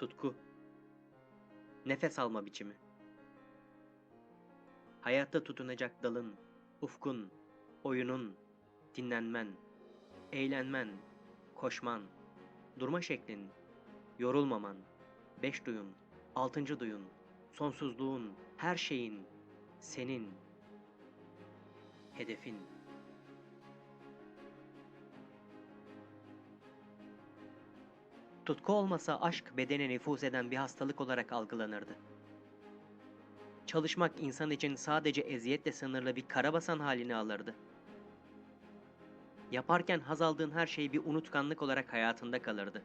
Tutku. Nefes alma biçimi. Hayatta tutunacak dalın, ufkun, oyunun, dinlenmen, eğlenmen, koşman, durma şeklin, yorulmaman, beş duyun, altıncı duyun, sonsuzluğun, her şeyin, senin, hedefin. Tutku olmasa aşk bedene nüfuz eden bir hastalık olarak algılanırdı. Çalışmak insan için sadece eziyetle sınırlı bir karabasan halini alırdı. Yaparken haz aldığın her şey bir unutkanlık olarak hayatında kalırdı.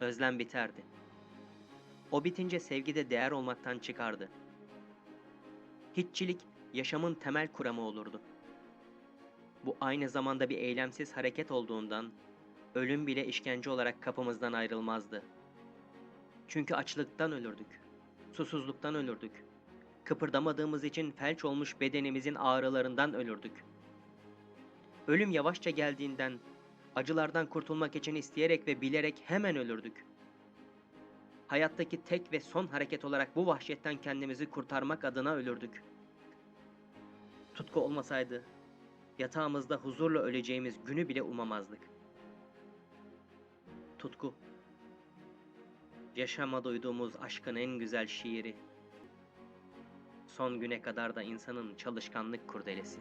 Özlem biterdi. O bitince sevgi de değer olmaktan çıkardı. Hiççilik yaşamın temel kuramı olurdu. Bu aynı zamanda bir eylemsiz hareket olduğundan ölüm bile işkence olarak kapımızdan ayrılmazdı. Çünkü açlıktan ölürdük. Susuzluktan ölürdük. Kıpırdamadığımız için felç olmuş bedenimizin ağrılarından ölürdük. Ölüm yavaşça geldiğinden acılardan kurtulmak için isteyerek ve bilerek hemen ölürdük. Hayattaki tek ve son hareket olarak bu vahşetten kendimizi kurtarmak adına ölürdük. Tutku olmasaydı yatağımızda huzurla öleceğimiz günü bile umamazdık. Tutku. Yaşama duyduğumuz aşkın en güzel şiiri. Son güne kadar da insanın çalışkanlık kurdelesi.